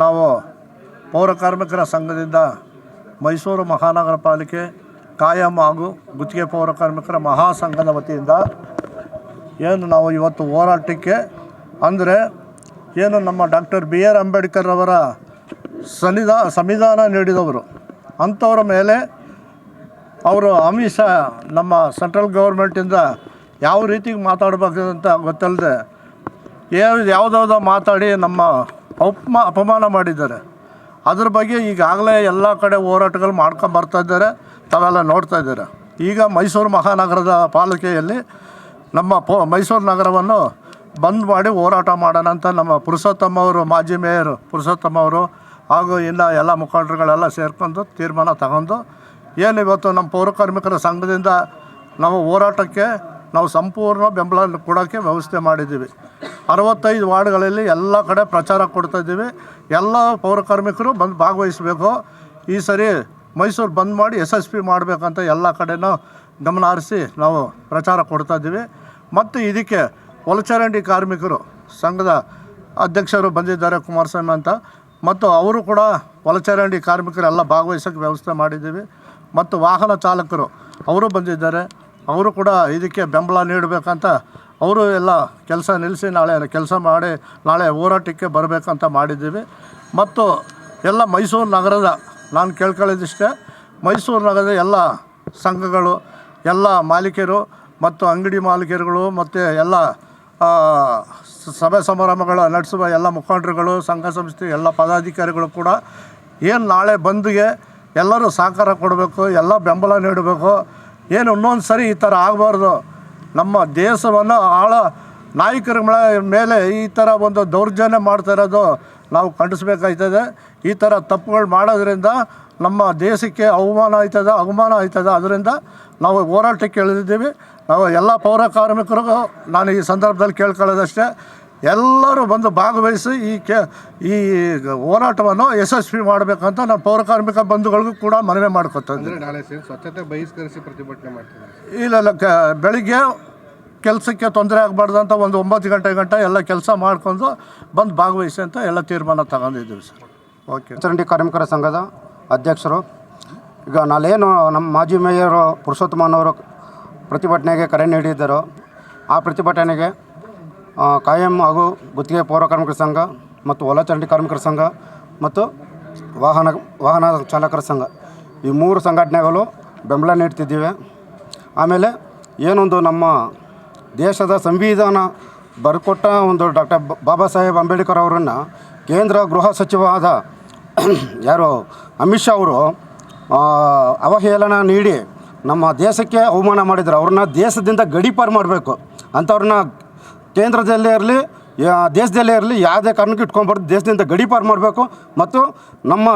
ನಾವು ಪೌರ ಕಾರ್ಮಿಕರ ಸಂಘದಿಂದ ಮೈಸೂರು ಮಹಾನಗರ ಪಾಲಿಕೆ ಕಾಯಂ ಹಾಗೂ ಗುತ್ತಿಗೆ ಪೌರ ಕಾರ್ಮಿಕರ ಮಹಾಸಂಘದ ವತಿಯಿಂದ ಏನು ನಾವು ಇವತ್ತು ಹೋರಾಟಕ್ಕೆ ಅಂದರೆ ಏನು ನಮ್ಮ ಡಾಕ್ಟರ್ ಬಿ ಆರ್ ಅಂಬೇಡ್ಕರ್ ಅವರ ಸನ್ನಿಧಾ ಸಂವಿಧಾನ ನೀಡಿದವರು, ಅಂಥವ್ರ ಮೇಲೆ ಅವರು ಅಮಿಷ ನಮ್ಮ ಸೆಂಟ್ರಲ್ ಗೌರ್ಮೆಂಟಿಂದ ಯಾವ ರೀತಿಗೆ ಮಾತಾಡಬೇಕಂತ ಗೊತ್ತಲ್ಲದೆ ಯಾವ ಯಾವುದಾವ್ದೋ ಮಾತಾಡಿ ನಮ್ಮ ಅಪಮ, ಅಪಮಾನ ಮಾಡಿದ್ದಾರೆ. ಅದ್ರ ಬಗ್ಗೆ ಈಗಾಗಲೇ ಎಲ್ಲ ಕಡೆ ಹೋರಾಟಗಳು ಮಾಡ್ಕೊಂಡು ಬರ್ತಾ ಇದ್ದಾರೆ, ತಾವೆಲ್ಲ ನೋಡ್ತಾ ಇದ್ದಾರೆ. ಈಗ ಮೈಸೂರು ಮಹಾನಗರದ ಪಾಲಿಕೆಯಲ್ಲಿ ನಮ್ಮ ಪೋ, ಮೈಸೂರು ನಗರವನ್ನು ಬಂದ್ ಮಾಡಿ ಹೋರಾಟ ಮಾಡೋಣ ಅಂತ ನಮ್ಮ ಪುರುಷೋತ್ತಮ ಅವರು, ಮಾಜಿ ಮೇಯರ್ ಪುರುಷೋತ್ತಮ ಅವರು ಹಾಗೂ ಇನ್ನು ಎಲ್ಲ ಮುಖಂಡರುಗಳೆಲ್ಲ ಸೇರ್ಕೊಂಡು ತೀರ್ಮಾನ ತಗೊಂಡು ಏನು ಇವತ್ತು ನಮ್ಮ ಪೌರಕಾರ್ಮಿಕರ ಸಂಘದಿಂದ ನಾವು ಹೋರಾಟಕ್ಕೆ ನಾವು ಸಂಪೂರ್ಣ ಬೆಂಬಲ ಕೊಡೋಕ್ಕೆ ವ್ಯವಸ್ಥೆ ಮಾಡಿದ್ದೀವಿ. ಅರವತ್ತೈದು ವಾರ್ಡ್ಗಳಲ್ಲಿ ಎಲ್ಲ ಕಡೆ ಪ್ರಚಾರ ಕೊಡ್ತಾ ಇದ್ದೀವಿ. ಎಲ್ಲ ಪೌರಕಾರ್ಮಿಕರು ಬಂದು ಭಾಗವಹಿಸಬೇಕು. ಈ ಸರಿ ಮೈಸೂರು ಬಂದ್ ಮಾಡಿ ಯಶಸ್ವಿ ಮಾಡಬೇಕಂತ ಎಲ್ಲ ಕಡೆನೂ ಗಮನ ಹರಿಸಿ ನಾವು ಪ್ರಚಾರ ಕೊಡ್ತಾ ಇದ್ದೀವಿ. ಮತ್ತು ಇದಕ್ಕೆ ಒಳಚರಂಡಿ ಕಾರ್ಮಿಕರು, ಸಂಘದ ಅಧ್ಯಕ್ಷರು ಬಂದಿದ್ದಾರೆ ಕುಮಾರಸ್ವಾಮಿ ಅಂತ. ಮತ್ತು ಅವರು ಕೂಡ ಒಳಚರಂಡಿ ಕಾರ್ಮಿಕರೆಲ್ಲ ಭಾಗವಹಿಸೋಕ್ಕೆ ವ್ಯವಸ್ಥೆ ಮಾಡಿದ್ದೀವಿ. ಮತ್ತು ವಾಹನ ಚಾಲಕರು, ಅವರು ಬಂದಿದ್ದಾರೆ. ಅವರು ಕೂಡ ಇದಕ್ಕೆ ಬೆಂಬಲ ನೀಡಬೇಕಂತ ಅವರು ಎಲ್ಲ ಕೆಲಸ ನಿಲ್ಲಿಸಿ ನಾಳೆ ಕೆಲಸ ಮಾಡಿ ನಾಳೆ ಹೋರಾಟಕ್ಕೆ ಬರಬೇಕಂತ ಮಾಡಿದ್ದೀವಿ. ಮತ್ತು ಎಲ್ಲ ಮೈಸೂರು ನಗರದ ನಾನು ಕೇಳ್ಕೊಳ್ಳೋದಿಷ್ಟೇ, ಮೈಸೂರು ನಗರದ ಎಲ್ಲ ಸಂಘಗಳು, ಎಲ್ಲ ಮಾಲೀಕರು ಮತ್ತು ಅಂಗಡಿ ಮಾಲೀಕರುಗಳು ಮತ್ತು ಎಲ್ಲ ಸಭೆ ಸಮಾರಂಭಗಳ ನಡೆಸುವ ಎಲ್ಲ ಮುಖಂಡರುಗಳು, ಸಂಘ ಸಂಸ್ಥೆ ಎಲ್ಲ ಪದಾಧಿಕಾರಿಗಳು ಕೂಡ ಏನು ನಾಳೆ ಬಂದಿಗೆ ಎಲ್ಲರೂ ಸಹಕಾರ ಕೊಡಬೇಕು, ಎಲ್ಲ ಬೆಂಬಲ ನೀಡಬೇಕು. ಏನು ಇನ್ನೊಂದು ಸರಿ ಈ ಥರ ಆಗಬಾರ್ದು. ನಮ್ಮ ದೇಶವನ್ನು ಆಳ ನಾಯಕರ ಮೇಲೆ ಈ ಥರ ಒಂದು ದೌರ್ಜನ್ಯ ಮಾಡ್ತಾ ಇರೋದು ನಾವು ಖಂಡಿಸ್ಬೇಕಾಯ್ತದೆ. ಈ ಥರ ತಪ್ಪುಗಳು ಮಾಡೋದ್ರಿಂದ ನಮ್ಮ ದೇಶಕ್ಕೆ ಅವಮಾನ ಆಯ್ತದ ಅವಮಾನ ಆಯ್ತದ. ಅದರಿಂದ ನಾವು ಹೋರಾಟಕ್ಕೆ ಇಳಿದಿದ್ದೀವಿ. ನಾವು ಎಲ್ಲ ಪೌರ ಕಾರ್ಮಿಕರಿಗೂ ನಾನು ಈ ಸಂದರ್ಭದಲ್ಲಿ ಕೇಳ್ಕೊಳ್ಳೋದಷ್ಟೇ. ಎಲ್ಲರೂ ಬಂದು ಭಾಗವಹಿಸಿ ಈ ಕೆ ಈ ಹೋರಾಟವನ್ನು ಯಶಸ್ವಿ ಮಾಡಬೇಕಂತ ನಾನು ಪೌರಕಾರ್ಮಿಕ ಬಂಧುಗಳಿಗೂ ಕೂಡ ಮನವಿ ಮಾಡ್ಕೊತೀನಿ ಸ್ವಚ್ಛತೆ ಬಹಿಷ್ಕರಿಸಿ ಪ್ರತಿಭಟನೆ ಮಾಡ್ತೀನಿ ಇಲ್ಲ ಇಲ್ಲ ಕ ಬೆಳಿಗ್ಗೆ ಕೆಲಸಕ್ಕೆ ತೊಂದರೆ ಆಗಬಾರ್ದಂತ ಅಂತ ಒಂದು ಒಂಬತ್ತು ಗಂಟೆ ಗಂಟೆ ಎಲ್ಲ ಕೆಲಸ ಮಾಡ್ಕೊಂಡು ಬಂದು ಭಾಗವಹಿಸಿ ಅಂತ ಎಲ್ಲ ತೀರ್ಮಾನ ತಗೊಂಡಿದ್ದೀವಿ ಸರ್. ಓಕೆ. ಚರಂಡಿ ಕಾರ್ಮಿಕರ ಸಂಘದ ಅಧ್ಯಕ್ಷರು ಈಗ ನಾಳೇನು ನಮ್ಮ ಮಾಜಿ ಮೇಯರು ಪುರುಷೋತ್ತಮನವರು ಪ್ರತಿಭಟನೆಗೆ ಕರೆ ನೀಡಿದ್ದರು. ಆ ಪ್ರತಿಭಟನೆಗೆ ಕಾಯಂ ಹಾಗೂ ಗುತ್ತಿಗೆ ಪೌರ ಕಾರ್ಮಿಕರ ಸಂಘ ಮತ್ತು ಒಳಚರಂಡಿ ಕಾರ್ಮಿಕರ ಸಂಘ ಮತ್ತು ವಾಹನ ವಾಹನ ಚಾಲಕರ ಸಂಘ. ಈ ಮೂರು ಸಂಘಟನೆಗಳು ಬೆಂಬಲ ನೀಡ್ತಿದ್ದೀವಿ. ಆಮೇಲೆ ಏನೊಂದು ನಮ್ಮ ದೇಶದ ಸಂವಿಧಾನ ಬರ್ಕೊಟ್ಟ ಒಂದು ಡಾಕ್ಟರ್ ಬಾಬಾ ಸಾಹೇಬ್ ಅಂಬೇಡ್ಕರ್ ಅವರನ್ನು ಕೇಂದ್ರ ಗೃಹ ಸಚಿವರಾದ ಯಾರು? ಅಮಿತ್ ಶಾ ಅವರು ಅವಹೇಳನ ನೀಡಿ ನಮ್ಮ ದೇಶಕ್ಕೆ ಅವಮಾನ ಮಾಡಿದ್ರು. ಅವ್ರನ್ನ ದೇಶದಿಂದ ಗಡೀಪಾರು ಮಾಡಬೇಕು. ಅಂಥವ್ರನ್ನ ಕೇಂದ್ರದಲ್ಲೇ ಇರಲಿ ದೇಶದಲ್ಲೇ ಇರಲಿ, ಯಾವುದೇ ಕಾರಣಕ್ಕೂ ಇಟ್ಕೊಂಬಾರ್ದು ದೇಶದಿಂದ ಗಡೀಪಾರು ಮಾಡಬೇಕು ಮತ್ತು ನಮ್ಮ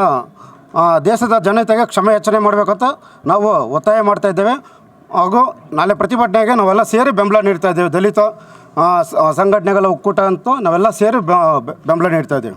ದೇಶದ ಜನತೆಗೆ ಕ್ಷಮೆ ಯಾಚನೆ ಮಾಡಬೇಕಂತ ನಾವು ಒತ್ತಾಯ ಮಾಡ್ತಾ ಇದ್ದೇವೆ. ಹಾಗೂ ನಾಳೆ ಪ್ರತಿಭಟನೆಗೆ ನಾವೆಲ್ಲ ಸೇರಿ ಬೆಂಬಲ ನೀಡ್ತಾ ಇದ್ದೇವೆ. ದಲಿತ ಸಂಘಟನೆಗಳ ಒಕ್ಕೂಟ ಅಂತೂ ನಾವೆಲ್ಲ ಸೇರಿ ಬೆಂಬಲ ನೀಡ್ತಾ ಇದ್ದೇವೆ.